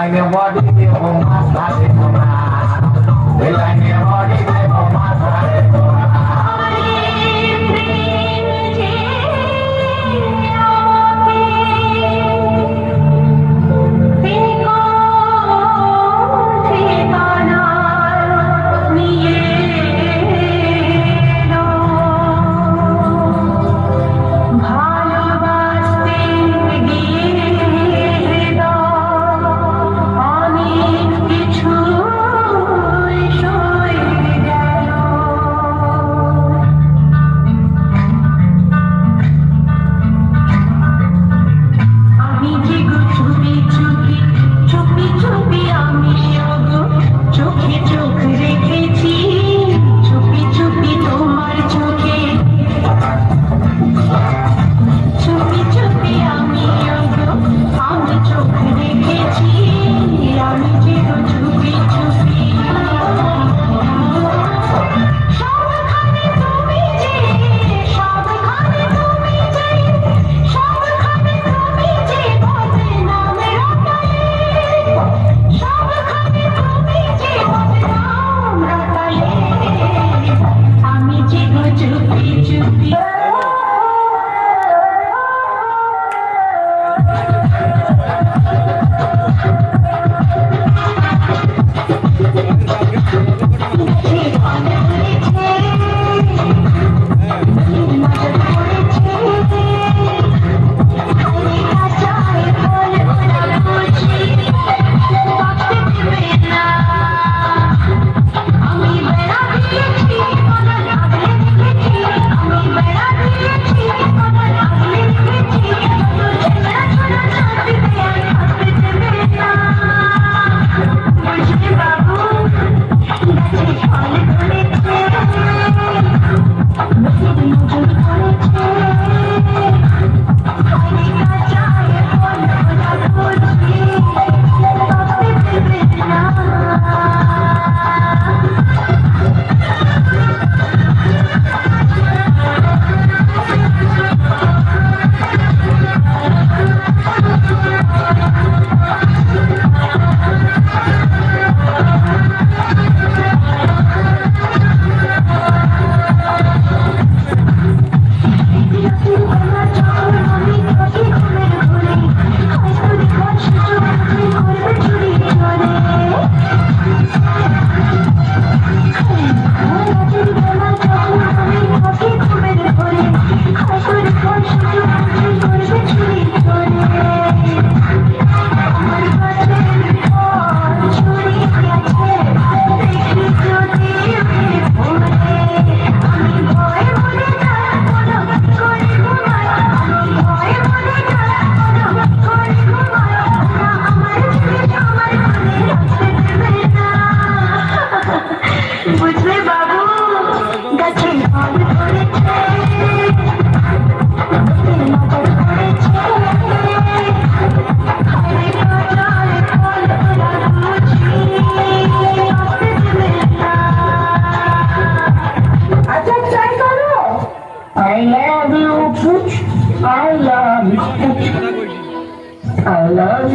I may want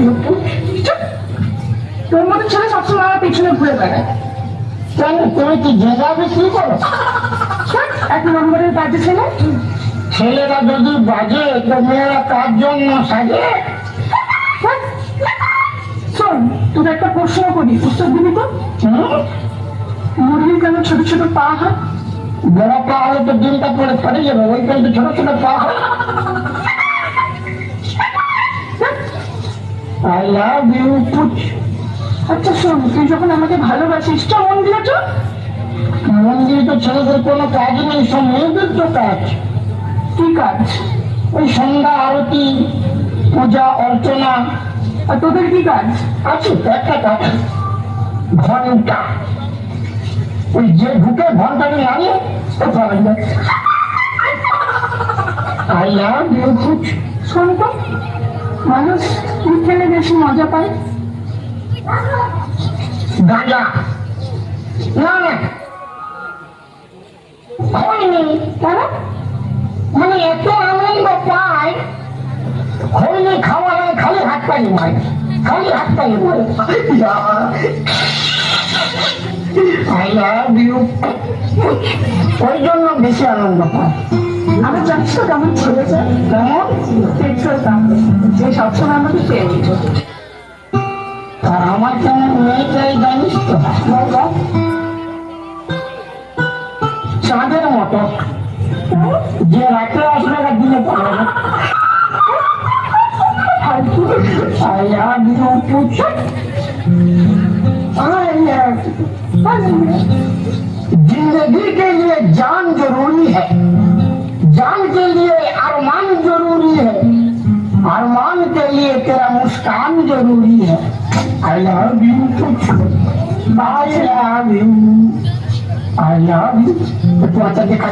লাভ তোর মতো ছেলে সবসময় আমার পিছনে ঘুরে বেড়ায়। তুমি কি জেগা বিক্রি করো? এক নম্বরের কাজে ছেলে। ছেলেরা যদি বাজে তো মেয়েরা কার জন্য সাজে। শোন তোর একটা প্রশ্ন করি উত্তর দিবি তো? মুরগির কেন ছোট ছোট পা হয়? বড় পা হলে তো ডিমটা পরে ফেটে যাবে। ওই কিন্তু ছোট ছোট পা হয়। আই লাভ ইউ পুচ আচ্ছা শোন তুই যখন আমাকে ভালোবাসিস চ মন্দিরে চ মন্দিরে তো ছেলেদের কোনো কাজ নেই সব মেয়েদের তো কাজ। কি কাজ? ওই সন্ধ্যা আরতি পূজা অর্চনা। আর তোদের কি কাজ? আছে একটা কাজ। ঘণ্টা। ওই যে ঢুকে ঘন্টাটা লাগে ও যায় আই লাভ ইউ কুচ শোন তো মানুষ বেশি মজা পায় গাঁজা না না। হয়নি। কেন? মানে এত আনন্দ পায় হয়নি খাওয়া নয় খালি হাত পাই মাই। খালি হাত পাই মাই। I love you. ওই জন্য বেশি আনন্দ পায় আমি জানিস তো কেমন ছেলেছে কেমন? পেট্রোল যে সবসময় আমাকে পেয়ে দিত আর আমার কেমন মেয়েটাই জানিস তো চাঁদের মতো যে রাতে আসবে না দিনে পাবে না I love you, Pucha. I love you. जिंदगी के लिए जान जरूरी है जान के लिए अरमान जरूरी है अरमान के लिए तेरा मुस्कान जरूरी है आई लव यू कुछ I love you I love you तो अच्छा देखा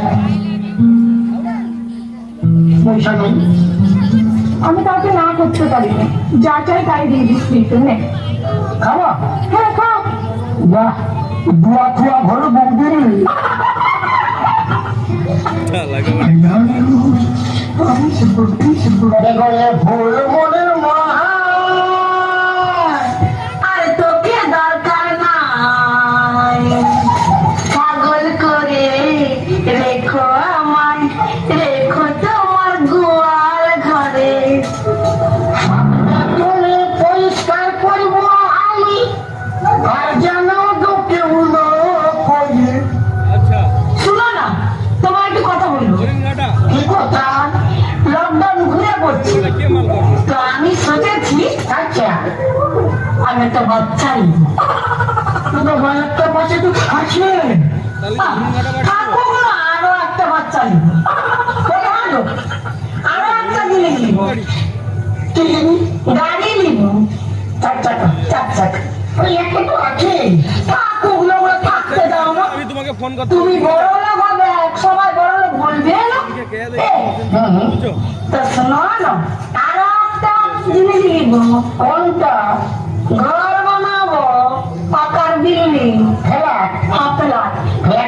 পয়সা নেই আমি কাউকে না করতে পারি না যা চাই তাই দিয়ে দিস কিন্তু নে খাওয়া হ্যাঁ খা বাহ দুয়া থুয়া ঘরে বৌদির দেখো এ ভুল আমি একটা বাচ্চা নিব। কিন্তু একটা পাশে তো আছে থাকুক আরও একটা বাচ্চা নিব। আরও একটা জিনিস নিব। কি জানি গাড়ি নিব। চার চাকা চার চাকা। ওই একটা তো আছে। থাকুক ওগুলো থাকতে দাও না। তোমাকে ফোন করতে তুমি বড় লোক হবে এক সময় বড় লোক বলবে না? এ, হুম হুম বুঝছ? তো শোনো না আরও একটা জিনিস নিব। কোনটা? ঘর বানাবো পাকার বিল্ডিং আপনার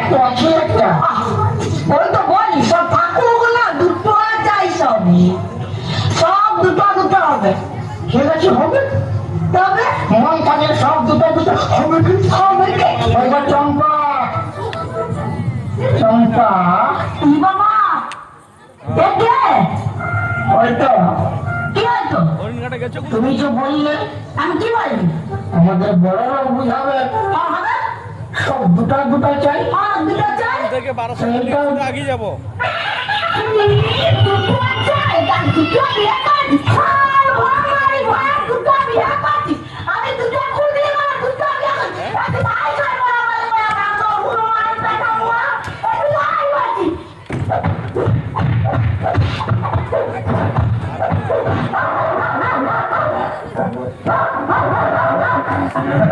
তো আছে একটা। ওই তো বলি সব থাকুক না দুটো চাই সবই সব। দুটো দুটো হবে। ঠিক আছে হবে? তবে? মন থাকে সব দুটো দুটো হবে কি? হবে কে? ওইবার চম্পা। চম্পা। কি বাবা? ওই তো তুমি যে বললে আমি কি বলি আমাদের বড় লোক বুঝাবে সব দুটো দুটো চাই। আর চাই। থেকে বারোশো আগে যাব? দুটো চাই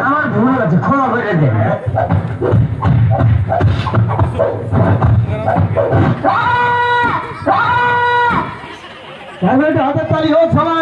আমার ভুল আছে ক্ষমা করে দেন। হাতের তালি হোক সবাই।